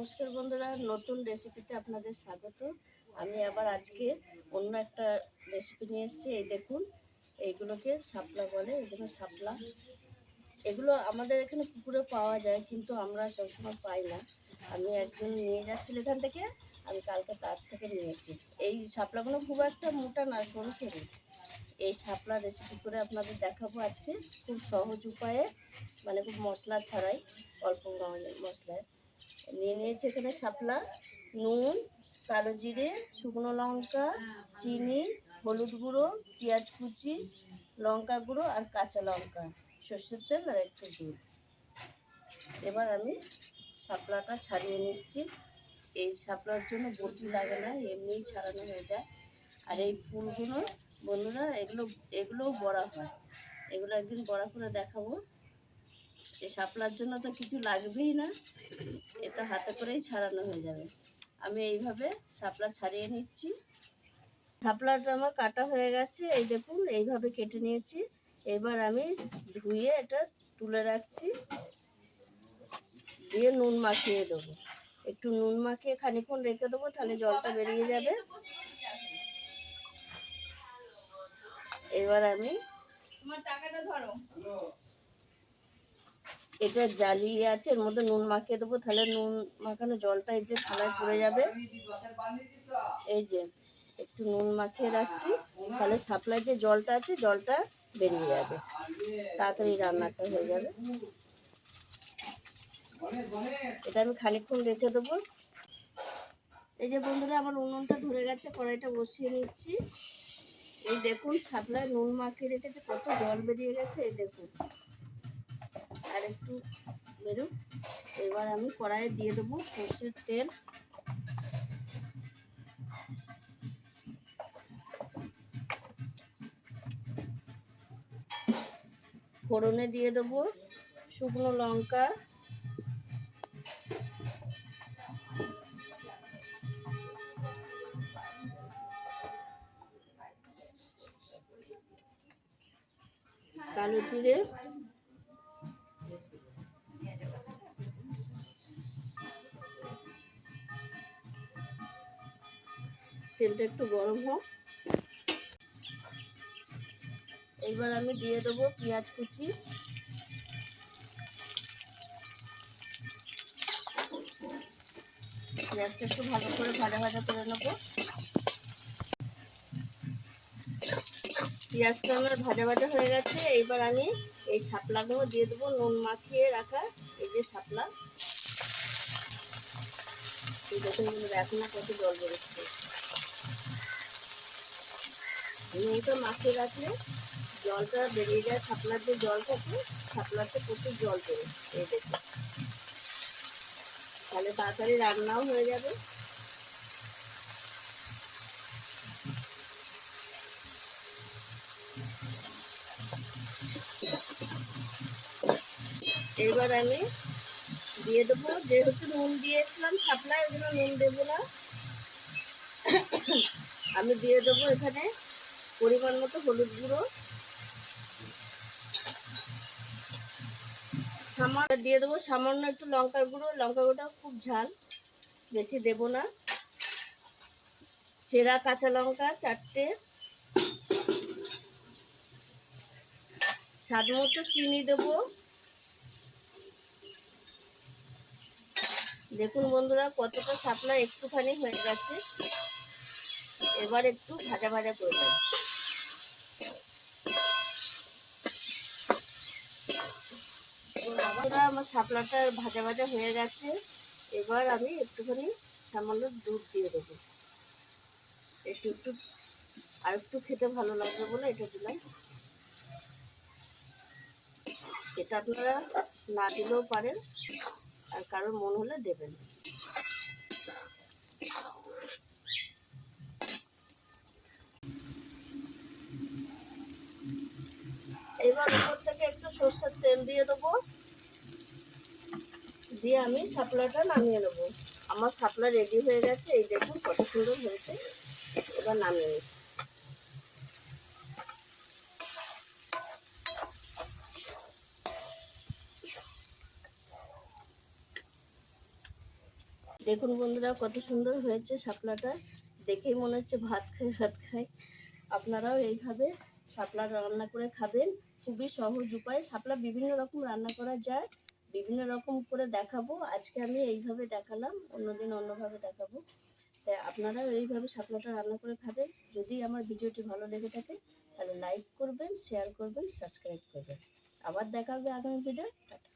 নমস্কার বন্ধুরা, নতুন রেসিপিতে আপনাদের স্বাগত। আমি আবার আজকে অন্য একটা রেসিপি নিয়ে এসেছি। এই দেখুন, এইগুলোকে শাপলা বলে, এগুলো শাপলা। এগুলো আমাদের এখানে পুকুরে পাওয়া যায়, কিন্তু আমরা সবসময় পাই না। আমি একজন নিয়ে যাচ্ছিল এখান থেকে, আমি কালকে তার থেকে নিয়েছি। এই শাপলাগুলো খুব একটা মোটা না, সরু সরু। এই শাপলা রেসিপি করে আপনাদের দেখাবো আজকে, খুব সহজ উপায়ে মানে খুব মশলা ছাড়াই, অল্প মশলায়। নিয়ে নিয়েছি এখানে শাপলা, নুন, কালো জিরে, শুকনো লঙ্কা, চিনি, হলুদ গুঁড়ো, পেঁয়াজ কুচি, লঙ্কা গুঁড়ো আর কাঁচা লঙ্কা, সর্ষের তেল আর একটু দুধ। এবার আমি শাপলাটা ছাড়িয়ে নিচ্ছি। এই শাপলার জন্য বটি লাগে না, এমনিই ছাড়ানো হয়ে যায়। আর এই ফুলগুলো, বন্ধুরা, এগুলো, এগুলোও বড়া হয়। এগুলো একদিন বড়া করে দেখাবো। এই শাপলার জন্য তো কিছু লাগবেই না। এটা হাতে করেই ছাড়ানো হয়ে যাবে। আমি এইভাবে শাপলা ছাড়িয়ে নিচ্ছি। শাপলাটা আমার কাটা হয়ে গেছে। এই দেখুন, এইভাবে কেটে নিয়েছি। এবার আমি ধুয়ে এটা তুলে রাখছি। দিয়ে নুন মাখিয়ে দেবো। একটু নুন মাখিয়ে খানিক্ষণ রেখে দেবো, তাহলে জলটা বেরিয়ে যাবে। এবার আমি এটা জ্বালিয়ে আছে, এর মধ্যে নুন মাখিয়ে দেবো। তাহলে নুন মাখানো জলটা এই যে থালায় পড়ে যাবে। এই যে, একটু নুন মাখিয়ে রাখছি। তাহলে সাপ্লাই যে জলটা আছে, জলটা বেরিয়ে যাবে। তাড়াতাড়ি রান্নাটা হয়ে যাবে। এটা আমি খানিকক্ষণ রেখে দেবো। এই যে বন্ধুরা, আমার উনুনটা ধরে গেছে, কড়াইটা বসিয়ে নিচ্ছি। এই দেখুন, সাপ্লাই নুন মাখিয়ে রেখেছে, কত জল বেরিয়ে গেছে, এই দেখুন। আর একটু বেরুক এবার আমি কড়াইয়ে দিয়ে দেবো সর্ষের তেল। ফোড়নে দিয়ে দেবো শুকনো লঙ্কা। কালো জিরে। তেলটা একটু গরম হোক। এইবার আমি দিয়ে দেবো পেঁয়াজ কুচি। পেঁয়াজটা একটু ভালো করে ভাজা ভাজা করে নেব। পেঁয়াজটা আমার ভাজা ভাজা হয়ে গেছে। এইবার আমি এই শাপলাগুলো দিয়ে দেবো। নুন মাখিয়ে রাখা এই যে শাপলা। দেখুন, এখন কত জল বেরোচ্ছে। নুনটা মাখিয়ে রাখলে জলটা বেরিয়ে যায় শাপলার যে জল থাকে শাপলাতে প্রচুর জল বেরোয় এই দেখুন। তাহলে তাড়াতাড়ি রান্নাও হয়ে যাবে। এবার আমি দিয়ে দেবো, যেহেতু নুন দিয়েছিলাম শাপলায় ওই জন্য নুন দেবো না। আমি দিয়ে দেবো এখানে পরিমাণ মতো হলুদ গুঁড়ো। সামান্য দিয়ে দেবো, সামান্য একটু লঙ্কার গুঁড়ো। লঙ্কা গুঁড়োটা খুব ঝাল, বেশি দেবো না। চেরা কাঁচা লঙ্কা চারটে। স্বাদ মতো চিনি দেবো। দেখুন বন্ধুরা, কতটা শাপলা একটুখানি হয়ে গেছে। এবার একটু ভাজা ভাজা করে দেবো আমার শাপলাটা ভাজা ভাজা হয়ে গেছে। এবার আমি একটুখানি সামান্য দুধ দিয়ে দেবো। একটু একটু আর একটু খেতে ভালো লাগবে বলে এটা দিলাম। এটা আপনারা না দিলেও পারেন আর কারোর মন হলে দেবেন। এবার উপর থেকে একটু সর্ষের তেল দিয়ে দেবো। দিয়ে আমি শাপলাটা নামিয়ে নেব। আমার শাপলা রেডি হয়ে গেছে, এই দেখুন কত সুন্দর হয়েছে। এবার নামিয়ে নিচ্ছি দেখুন বন্ধুরা কত সুন্দর হয়েছে শাপলাটা। দেখেই মনে হচ্ছে ভাত খাই ভাত খাই আপনারাও এইভাবে শাপলা রান্না করে খাবেন। খুবই সহজ উপায়। শাপলা বিভিন্ন রকম রান্না করা যায়, বিভিন্ন রকম করে দেখাবো। আজকে আমি এইভাবে দেখালাম, অন্যদিন অন্যভাবে দেখাবো। তাই আপনারা এইভাবে শাপলাটা রান্না করে খাবেন। যদি আমার ভিডিওটি ভালো লেগে থাকে, তাহলে লাইক করবেন শেয়ার করবেন সাবস্ক্রাইব করবেন। আবার দেখা হবে আগামী ভিডিও টাটা